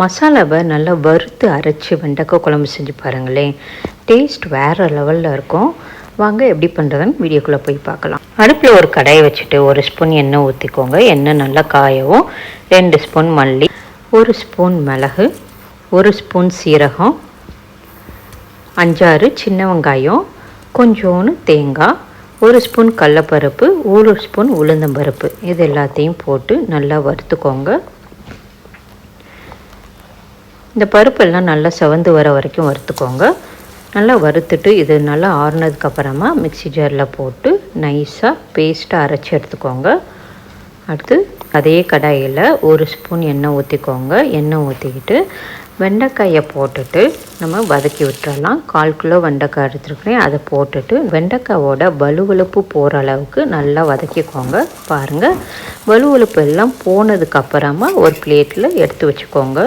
மசாலாவை நல்லா வறுத்து அரைச்சி வெண்டைக்காய் குழம்பு செஞ்சு பாருங்களேன். டேஸ்ட் வேறு லெவலில் இருக்கும். வாங்க எப்படி பண்ணுறதுன்னு வீடியோக்குள்ளே போய் பார்க்கலாம். அடுப்பில் ஒரு கடாயை வச்சுட்டு ஒரு ஸ்பூன் எண்ணெய் ஊற்றிக்கோங்க எண்ணெய் நல்லா காயவும். ரெண்டு ஸ்பூன் மல்லி ஒரு ஸ்பூன் மிளகு ஒரு ஸ்பூன் சீரகம் அஞ்சாறு சின்ன வெங்காயம் கொஞ்சோன்னு தேங்காய் ஒரு ஸ்பூன் கடலப்பருப்பு ஒரு ஸ்பூன் உளுந்தம்பருப்பு. இது எல்லாத்தையும் போட்டு நல்லா வறுத்துக்கோங்க. இந்த பருப்பெல்லாம் நல்லா செவந்து வர வரைக்கும் வறுத்துக்கோங்க. நல்லா வறுத்துட்டு இது நல்லா ஆறுனதுக்கப்புறமா மிக்சி ஜாரில் போட்டு நைஸாக பேஸ்ட்டாக அரைச்சி எடுத்துக்கோங்க. அடுத்து அதே கடாயில் ஒரு ஸ்பூன் எண்ணெய் ஊற்றிக்கோங்க எண்ணெய் ஊற்றிக்கிட்டு வெண்டைக்காயை போட்டுட்டு நம்ம வதக்கி விட்டுறலாம். கால் கிலோ வெண்டைக்காய் எடுத்துருக்கிறேன். அதை போட்டுட்டு வெண்டைக்காயோட வலுவலுப்பு போகிற அளவுக்கு நல்லா வதக்கிக்கோங்க. பாருங்கள் வலுவலுப்பு எல்லாம் போனதுக்கப்புறமா ஒரு பிளேட்டில் எடுத்து வச்சுக்கோங்க.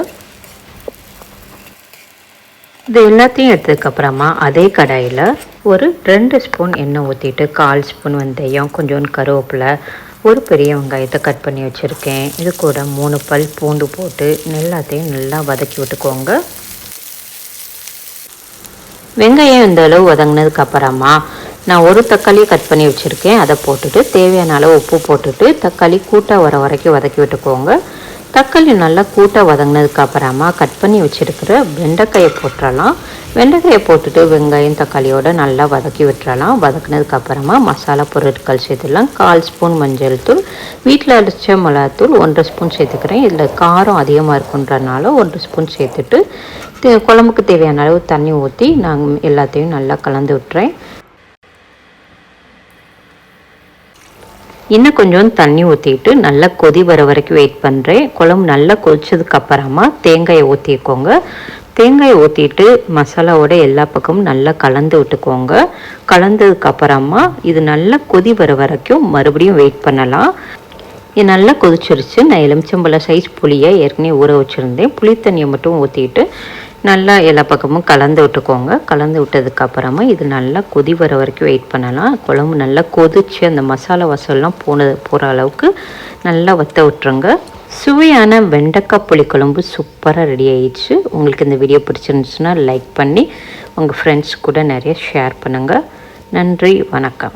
இது எல்லாத்தையும் எடுத்ததுக்கப்புறமா அதே கடாயில் ஒரு ரெண்டு ஸ்பூன் எண்ணெய் ஊற்றிட்டு கால் ஸ்பூன் வெந்தயம் கொஞ்சோண்டு கருவேப்பிலை ஒரு பெரிய வெங்காயத்தை கட் பண்ணி வச்சுருக்கேன். இது கூட மூணு பல் பூண்டு போட்டு எல்லாத்தையும் நல்லா வதக்கி விட்டுக்கோங்க. வெங்காயம் இந்த அளவு வதங்கினதுக்கு அப்புறமா நான் ஒரு தக்காளியை கட் பண்ணி வச்சுருக்கேன். அதை போட்டுட்டு தேவையான அளவு உப்பு போட்டுட்டு தக்காளி கூட்டாக வர வரைக்கும் வதக்கி விட்டுக்கோங்க. தக்காளி நல்லா கூட்டாக வதங்கினதுக்கு அப்புறமா கட் பண்ணி வச்சுருக்கிற வெண்டைக்காயை போட்டுடலாம் வெண்டைக்காயை போட்டுட்டு வெங்காயம் தக்காளியோடு நல்லா வதக்கி விட்டுறலாம். வதக்கினதுக்கு அப்புறமா மசாலா பொருட்கள் சேர்த்துடலாம். கால் ஸ்பூன் மஞ்சள் தூள் வீட்டில் அடித்த மிளகாத்தூள் ஒன்றரை ஸ்பூன் சேர்த்துக்கிறேன். இதில் காரம் அதிகமாக இருக்குன்றனால ஒன்றரை ஸ்பூன் சேர்த்துட்டு தே குழம்புக்கு தேவையான அளவு தண்ணி ஊற்றி நாங்கள் எல்லாத்தையும் நல்லா கலந்து விட்டுறேன். இன்னும் கொஞ்சம் தண்ணி ஊற்றிட்டு நல்லா கொதி வர வரைக்கும் வெயிட் பண்ணுறேன் குழம்பு நல்லா கொதிச்சதுக்கு அப்புறமா தேங்காயை ஊற்றிக்கோங்க தேங்காயை ஊற்றிட்டு மசாலாவோட எல்லா பக்கமும் நல்லா கலந்து விட்டுக்கோங்க. கலந்ததுக்கு அப்புறமா இது நல்லா கொதி வர வரைக்கும் மறுபடியும் வெயிட் பண்ணலாம். இது நல்லா கொதிச்சிருச்சு. நான் எலுமிச்சம்பழம் சைஸ் புளியை ஏற்கனவே ஊற வச்சுருந்தேன். புளி தண்ணியை மட்டும் ஊற்றிட்டு நல்லா எல்லா பக்கமும் கலந்து விட்டுக்கோங்க. கலந்து விட்டதுக்கப்புறமா இது நல்லா கொதி வர வரைக்கும் வெயிட் பண்ணலாம். குழம்பு நல்லா கொதிச்சு அந்த மசாலா வசல்லாம் போனது போகிற அளவுக்கு நல்லா வற்ற விட்டுருங்க. சுவையான வெண்டைக்காய் புளிக்குழம்பு சூப்பராக ரெடி ஆயிடுச்சு. உங்களுக்கு இந்த வீடியோ பிடிச்சிருந்துச்சுன்னா லைக் பண்ணி உங்கள் ஃப்ரெண்ட்ஸ் கூட நிறைய ஷேர் பண்ணுங்கள் நன்றி வணக்கம்.